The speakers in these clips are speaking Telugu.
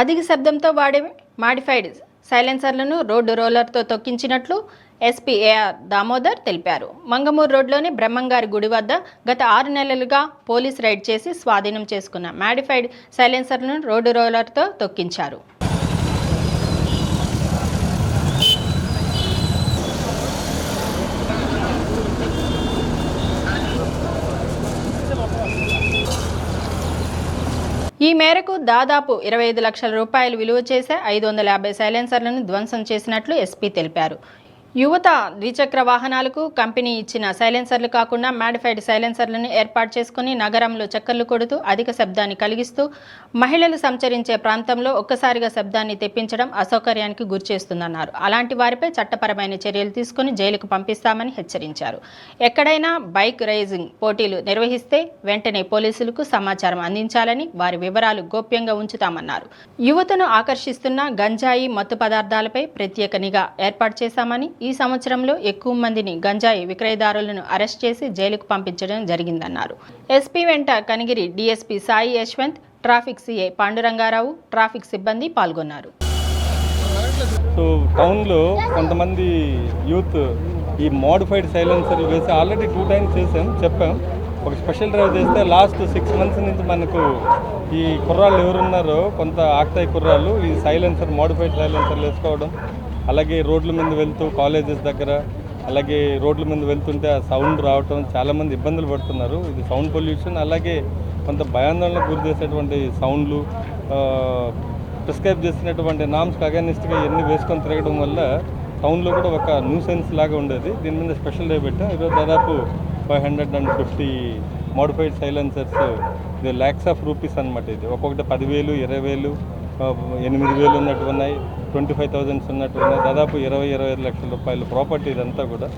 అధిక శబ్దంతో వాడే మాడిఫైడ్ సైలెన్సర్లను రోడ్డు రోలర్తో తొక్కించినట్లు ఎస్పీ ఏఆర్ దామోదర్ తెలిపారు. మంగమూరు రోడ్లోని బ్రహ్మంగారి గుడి వద్ద గత ఆరు నెలలుగా పోలీస్ రైడ్ చేసి స్వాధీనం చేసుకున్న మాడిఫైడ్ సైలెన్సర్లను రోడ్డు రోలర్తో తొక్కించారు. ఈ మేరకు దాదాపు ఇరవై ఐదు లక్షల రూపాయలు విలువ చేసే ఐదు వందల యాభై సైలెన్సర్లను ధ్వంసం చేసినట్లు ఎస్పీ తెలిపారు. యువత ద్విచక్ర వాహనాలకు కంపెనీ ఇచ్చిన సైలెన్సర్లు కాకుండా మాడిఫైడ్ సైలెన్సర్లను ఏర్పాటు చేసుకుని నగరంలో చక్కర్లు కొడుతూ అధిక శబ్దాన్ని కలిగిస్తూ మహిళలు సంచరించే ప్రాంతంలో ఒక్కసారిగా శబ్దాన్ని తెప్పించడం అసౌకర్యానికి గురిచేస్తుందన్నారు. అలాంటి వారిపై చట్టపరమైన చర్యలు తీసుకుని జైలుకు పంపిస్తామని హెచ్చరించారు. ఎక్కడైనా బైక్ రైజింగ్ పోటీలు నిర్వహిస్తే వెంటనే పోలీసులకు సమాచారం అందించాలని వారి వివరాలు గోప్యంగా ఉంచుతామన్నారు. యువతను ఆకర్షిస్తున్న గంజాయి మత్తు పదార్థాలపై ప్రత్యేక నిఘా ఏర్పాటు చేశామని ఈ సంవత్సరంలో ఎక్కువ మందిని గంజాయి విక్రయదారులను అరెస్ట్ చేసి జైలుకు పంపించడం జరిగిందన్నారు. ఎస్పీ వెంట Kanigiri DSP Sai Yashwant traffic CA Pandurangarao traffic సిబ్బంది పాల్గొన్నారు. సో టౌన్లో కొంతమంది యూత్ ఈ మోడిఫైడ్ సైలెన్సర్ వేసి ఆల్రెడీ టూ టైమ్స్ చేసాం చెప్పాం. ఒక స్పెషల్ డ్రైవ్ చేస్తే లాస్ట్ సిక్స్ మంత్స్ నుంచి మనకు ఈ కుర్రాళ్ళు ఎవరున్నారో కొంత ఆక్తాయి కుర్రాళ్ళు ఈ సైలెన్సర్ మోడిఫైడ్ సైలెన్సర్లు వేసుకోవడం అలాగే రోడ్ల మీద వెళ్తూ కాలేజెస్ దగ్గర అలాగే రోడ్ల మీద వెళ్తుంటే ఆ సౌండ్ రావటం చాలామంది ఇబ్బందులు పడుతున్నారు. ఇది సౌండ్ పొల్యూషన్ అలాగే కొంత భయాందోళనకు గురి చేసేటువంటి సౌండ్లు ప్రిస్క్రైబ్ చేసినటువంటి నామ్స్కి అగనిస్ట్గా ఇవన్నీ వేసుకొని తిరగడం వల్ల టౌన్లో కూడా ఒక న్యూసెన్స్ లాగా ఉండేది. దీని మీద స్పెషల్ డే పెట్టాం. ఈరోజు దాదాపు five hundred and fifty modified silencers. ఇది ల్యాక్స్ ఆఫ్ రూపీస్ అనమాట ఇది. ఒక్కొక్కటి పదివేలు ఇరవై వేలు ఎనిమిది వేలు ఉన్నట్టు ఉన్నాయి. ట్వంటీ ఫైవ్ థౌజండ్స్ ఉన్నట్టు ఉన్నాయి. దాదాపు ఇరవై ఇరవై ఐదు లక్షల రూపాయలు ప్రాపర్టీ ఇదంతా కూడా.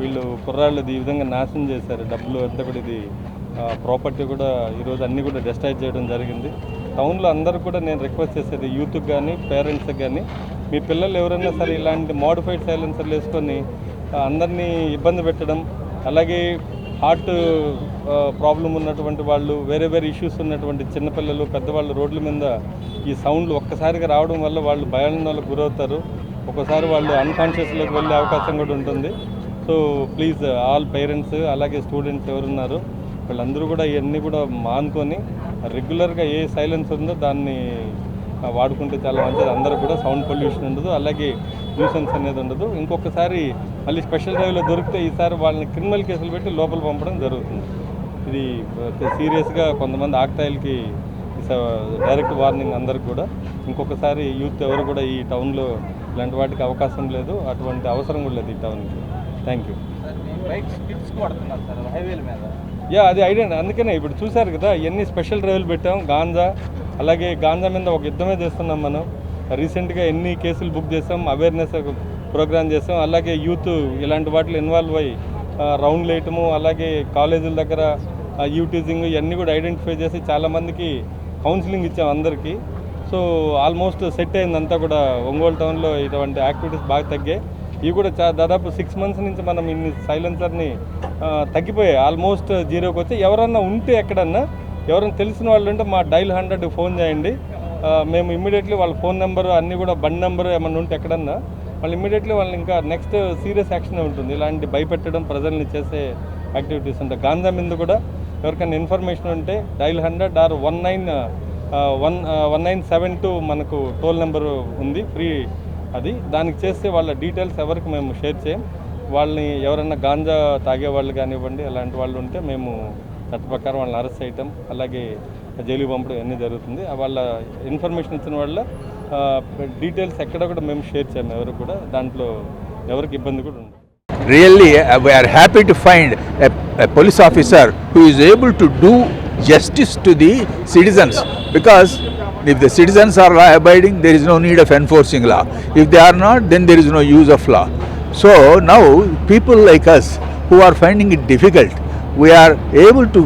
వీళ్ళు కుర్రాళ్ళు ఈ విధంగా నాశనం చేశారు. డబ్బులు అంతా కూడా ఇది ప్రాపర్టీ కూడా ఈరోజు అన్నీ కూడా డిస్ట్రాక్ట్ చేయడం జరిగింది. టౌన్లో అందరూ కూడా నేను రిక్వెస్ట్ చేసేది యూత్కి కానీ పేరెంట్స్కి కానీ మీ పిల్లలు ఎవరైనా సరే ఇలాంటి మోడిఫైడ్ సైలెన్సర్లు వేసుకొని అందరినీ ఇబ్బంది పెట్టడం అలాగే హార్ట్ ప్రాబ్లం ఉన్నటువంటి వాళ్ళు వేరే వేరే ఇష్యూస్ ఉన్నటువంటి చిన్నపిల్లలు పెద్దవాళ్ళు రోడ్ల మీద ఈ సౌండ్లు ఒక్కసారిగా రావడం వల్ల వాళ్ళు భయాందోళనకు గురవుతారు. ఒక్కసారి వాళ్ళు అన్కాన్షియస్లోకి వెళ్ళే అవకాశం కూడా ఉంటుంది. సో ప్లీజ్ ఆల్ పేరెంట్స్ అలాగే స్టూడెంట్స్ ఎవరున్నారు వీళ్ళందరూ కూడా ఇవన్నీ కూడా మానుకొని రెగ్యులర్గా ఏ సైలెన్స్ ఉందో దాన్ని వాడుకుంటే చాలా మంచిది. అందరూ కూడా సౌండ్ పొల్యూషన్ ఉండదు అలాగే న్యూసెన్స్ అనేది ఉండదు. ఇంకొకసారి మళ్ళీ స్పెషల్ డ్రైవ్లో దొరికితే ఈసారి వాళ్ళని క్రిమినల్ కేసులు పెట్టి లోపల పంపడం జరుగుతుంది. ఇది సీరియస్గా కొంతమంది ఆక్తాయిలకి డైరెక్ట్ వార్నింగ్ అందరికి కూడా. ఇంకొకసారి యూత్ ఎవరు కూడా ఈ టౌన్లో ఇలాంటి వాటికి అవకాశం లేదు. అటువంటి అవసరం కూడా లేదు ఈ టౌన్కి. Thank you. యా అది ఐడియా. అందుకనే ఇప్పుడు చూశారు కదా ఎన్ని స్పెషల్ డ్రైవ్లు పెట్టాం. గాంజా అలాగే గాంజా మీద ఒక యుద్ధమే చేస్తున్నాం మనం. రీసెంట్గా ఎన్ని కేసులు బుక్ చేసాం అవేర్నెస్ ప్రోగ్రామ్ చేసాం. అలాగే యూత్ ఇలాంటి వాటిలో ఇన్వాల్వ్ అయ్యి రౌండ్లు రౌండ్ వేయటము అలాగే కాలేజీల దగ్గర యూటీజింగ్ ఇవన్నీ కూడా ఐడెంటిఫై చేసి చాలామందికి కౌన్సిలింగ్ ఇచ్చాం అందరికీ. సో ఆల్మోస్ట్ సెట్ అయిందంతా కూడా. ఒంగోలు టౌన్లో ఇటువంటి యాక్టివిటీస్ బాగా తగ్గాయి. ఇవి కూడా చా దాదాపు సిక్స్ మంత్స్ నుంచి మనం ఇన్ని సైలెన్సర్ని తగ్గిపోయాయి. ఆల్మోస్ట్ జీరోకి వచ్చి ఎవరన్నా ఉంటే ఎక్కడన్నా ఎవరైనా తెలిసిన వాళ్ళు ఉంటే మా డైల్ హండ్రెడ్ ఫోన్ చేయండి. మేము ఇమ్మీడియట్లీ వాళ్ళ ఫోన్ నెంబర్ అన్నీ కూడా బండి నెంబర్ ఏమన్నా ఉంటే ఎక్కడన్నా వాళ్ళు ఇమ్మీడియట్లీ వాళ్ళని ఇంకా నెక్స్ట్ సీరియస్ యాక్షన్ ఉంటుంది. ఇలాంటి భయపెట్టడం ప్రజల్ని చేసే యాక్టివిటీస్ ఉంటాయి. గాంధా మీద కూడా ఎవరికైనా ఇన్ఫర్మేషన్ ఉంటే dial hundred or one nine one one nine seven two మనకు టోల్ నెంబర్ ఉంది ఫ్రీ అది. దానికి చేస్తే వాళ్ళ డీటెయిల్స్ ఎవరికి మేము షేర్ చేయం. వాళ్ళని ఎవరైనా గాంజా తాగే వాళ్ళు కానివ్వండి అలాంటి వాళ్ళు ఉంటే మేము చట్ట ప్రకారం వాళ్ళని అరెస్ట్ చేయటం అలాగే జైలు పంపడం ఇవన్నీ జరుగుతుంది. వాళ్ళ ఇన్ఫర్మేషన్ ఇచ్చిన వాళ్ళ డీటెయిల్స్ ఎక్కడ కూడా మేము షేర్ చేయాలి ఎవరు కూడా. దాంట్లో ఎవరికి ఇబ్బంది కూడా ఉండదు. Really we are happy to find police officer who is able to do justice to the citizens because if the citizens are law abiding there is no need of enforcing law if they are not then there is no use of law so now people like us who are finding it difficult we are able to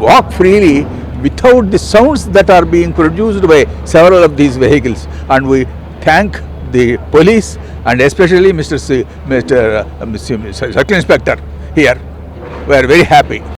walk freely without the sounds that are being produced by several of these vehicles and we thank the police and especially Mr. C, Mr. Uh, Mr. Circle Inspector here. We are very happy.